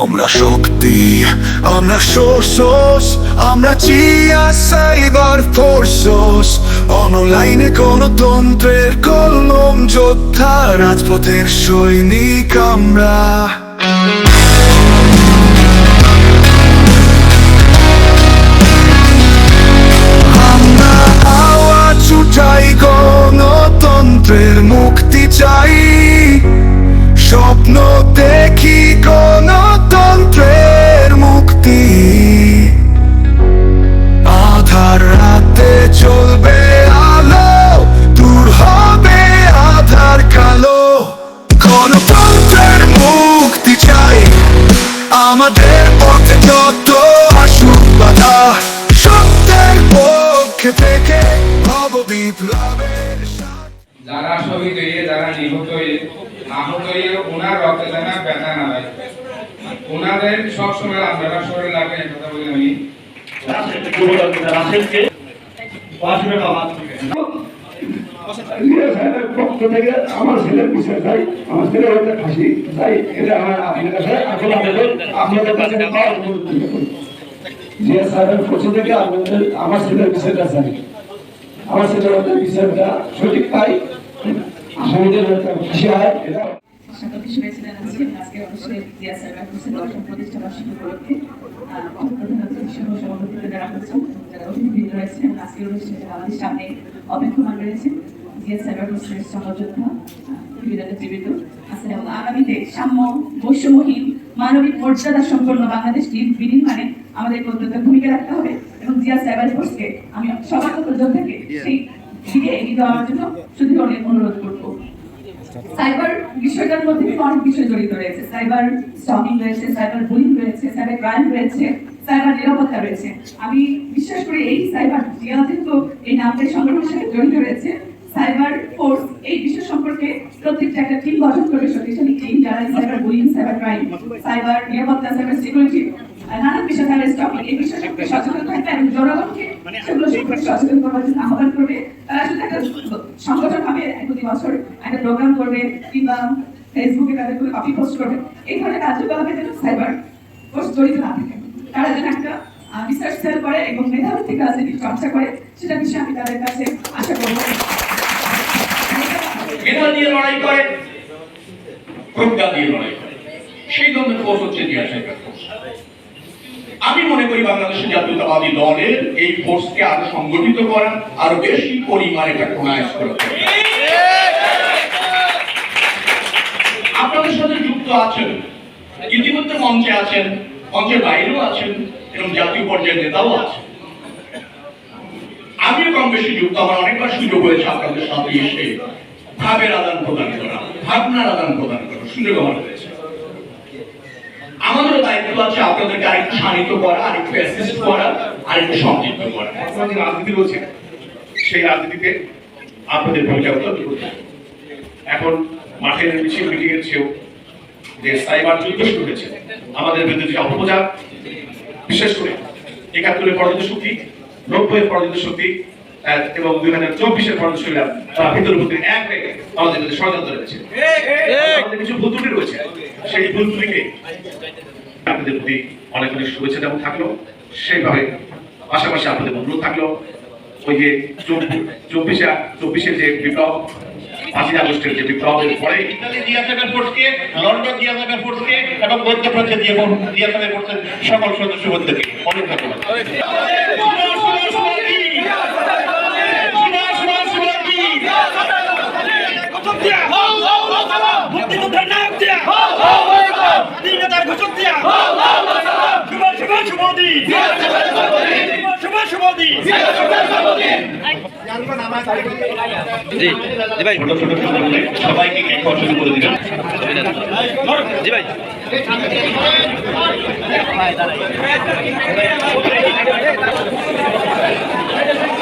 আমরা শক্তি, আমরা সোর্সোস, আমরা চিয়া সাইবার ফোর্সোস। অনলাইনে গণতন্ত্রের কলম, যোদ্ধা, রাজপথের সৈনিক আমরা। মুক্তি চাই। স্বপ্ন আমাদের পথে যত আসুক বাধা সত্যের পক্ষে থেকে হব বিপ্লবের যারা শহীদ হয়ে যারা নিহত হয়ে আহত হয়ে ওনার রক্তে যেন ব্যথা না লাগে ওনাদের সবসময় আপনারা শরীর এই কথা বলে আমি। রাসেলকে আমার ছেলের বিষয় চাই আমার ছেলে হতে ফাঁসি তাই এটা আমার আপনার কাছে আবেদন আপনাদের কাছে পাওয়ার যে সাহেবের পক্ষ থেকে আপনাদের আমার ছেলের বিষয়টা চাই আমার ছেলের হতে বিষয়টা সঠিক পাই আসামিদের হতে ফাঁসি হয় এটা শুভেচ্ছা জানাচ্ছি এবং আজকে অবশ্যই প্রতিষ্ঠা বার্ষিকী উপলক্ষে প্রধান অনুষ্ঠানে আমাদের সামনে অপেক্ষমান রয়েছেন জিয়া সাইবার কোর্সের সহযোদ্ধা আহ, বিভিন্ন নেতৃবৃন্দ আগামীতে সাম্য বৈষম্যহীন মানবিক মর্যাদা সম্পন্ন বাংলাদেশ বিনির্মাণে আমাদের অত্যন্ত ভূমিকা রাখতে হবে এবং জিয়া সাইবার কোর্সকে আমি সবার যোদ্ধাকে সেই দিকে এগিয়ে দেওয়ার জন্য শুধু অনুরোধ করব। সাইবার বিষয়টার মধ্যে অনেক বিষয় জড়িত রয়েছে। সাইবার স্টকিং রয়েছে সাইবার বুলিং রয়েছে সাইবার ক্রাইম রয়েছে। সাইবার নিরাপত্তা রয়েছে। আমি বিশ্বাস করি এই সাইবার যেহেতু এই নামটা সংগঠনের সাথে জড়িত রয়েছে। সাইবার ফোর্স, এই বিষয় সম্পর্কে প্রত্যেকটা একটা টিম গঠন করবে শক্তিশালী টিম যারা cyber bullying, cyber crime, cyber নিরাপত্তা, সাইবার সিকিউরিটি নানান বিষয় সাইবার স্টকিং এই বিষয় সচেতন থাকবে এবং জনগণকে সেগুলো সম্পর্কে সচেতন করার জন্য আহ্বান করবে। তারা শুধু একটা সংগঠন ভাবে প্রতি বছর একটা প্রোগ্রাম করবে কিংবা ফেসবুকে তাদের কোনো কপি পোস্ট করবে। এই ধরনের কার্যকলাপে যেন সাইবার কোর্স জড়িত না থাকে। তারা যেন একটা রিসার্চ সেল করে এবং মেধাবৃত্তিক রাজনীতি চর্চা করে, সেটা বিষয়ে আমি তাদের কাছে আশা করব। মেধা লড়াই করে প্রজ্ঞা দিয়ে লড়াই করে। সেই হচ্ছে আমি মনে করি বাংলাদেশের জাতীয়তাবাদী দলের এই ফোর্সকে আরও সংগঠিত করা, আরও বেশি পরিমাণে এটা হবে। আপনাদের সাথে যুক্ত আছেন, ইতিমধ্যে মঞ্চে আছেন মঞ্চের বাইরেও আছেন এবং জাতীয় পর্যায়ের নেতাও আছেন। আমিও কম বেশি যুক্ত, আমার অনেকবার সুযোগ হয়েছে আপনাদের সাথে এসে ভাবের আদান প্রদান করা, ভাবনার আদান প্রদান করা, সুযোগ আমার হয়েছে। আমাদেরও দায়িত্ব আছে আপনাদেরকে আরেকটু শানিত করা, আরেকটু অ্যাসিস্ট করা, আরেকটু সমৃদ্ধ করা। যে রাজনীতি বলছেন সেই রাজনীতিতে আপনাদের ভূমিকা অত্যন্ত এখন মাঠের মিছিল মিটিং এর চেয়েও যে সাইবার যুদ্ধ শুরু হয়েছে আমাদের বিরুদ্ধে অপপ্রচার বিশেষ করে একাত্তরের পরাজিত শক্তি নব্বইয়ের পরাজিত শক্তি এবং দুই হাজার চব্বিশের পরাজিত শক্তিরা তারা ভিতরে ভিতরে এক হয়ে আমাদের বিরুদ্ধে ষড়যন্ত্র রয়েছে। আমাদের কিছু ভুল ত্রুটি রয়েছে সেই ভুল ত্রুটিকে আপনাদের প্রতি অনেক অনেক শুভেচ্ছা যেমন থাকল। সেইভাবে পাশাপাশি আপনাদের অনুরোধ থাকল ওই যে চব্বিশে চব্বিশের যে বিপ্লব পাঁচই আগস্টের যে বিপ্লবের পরে ইতালি জিয়া সাহেবের ফোর্সকে লন্ডন জিয়া সাহেবের ফোর্সকে এবং মধ্যপ্রাচ্যে জিয়া জিয়া সাহেবের ফোর্সের সকল সদস্য বন্ধুকে অনেক ধন্যবাদ। ঘোষক দিয়া শুভ শুভ শুভ দিন ছোট জি ভাই। সবাইকে করে দিবেন জি ভাই। জি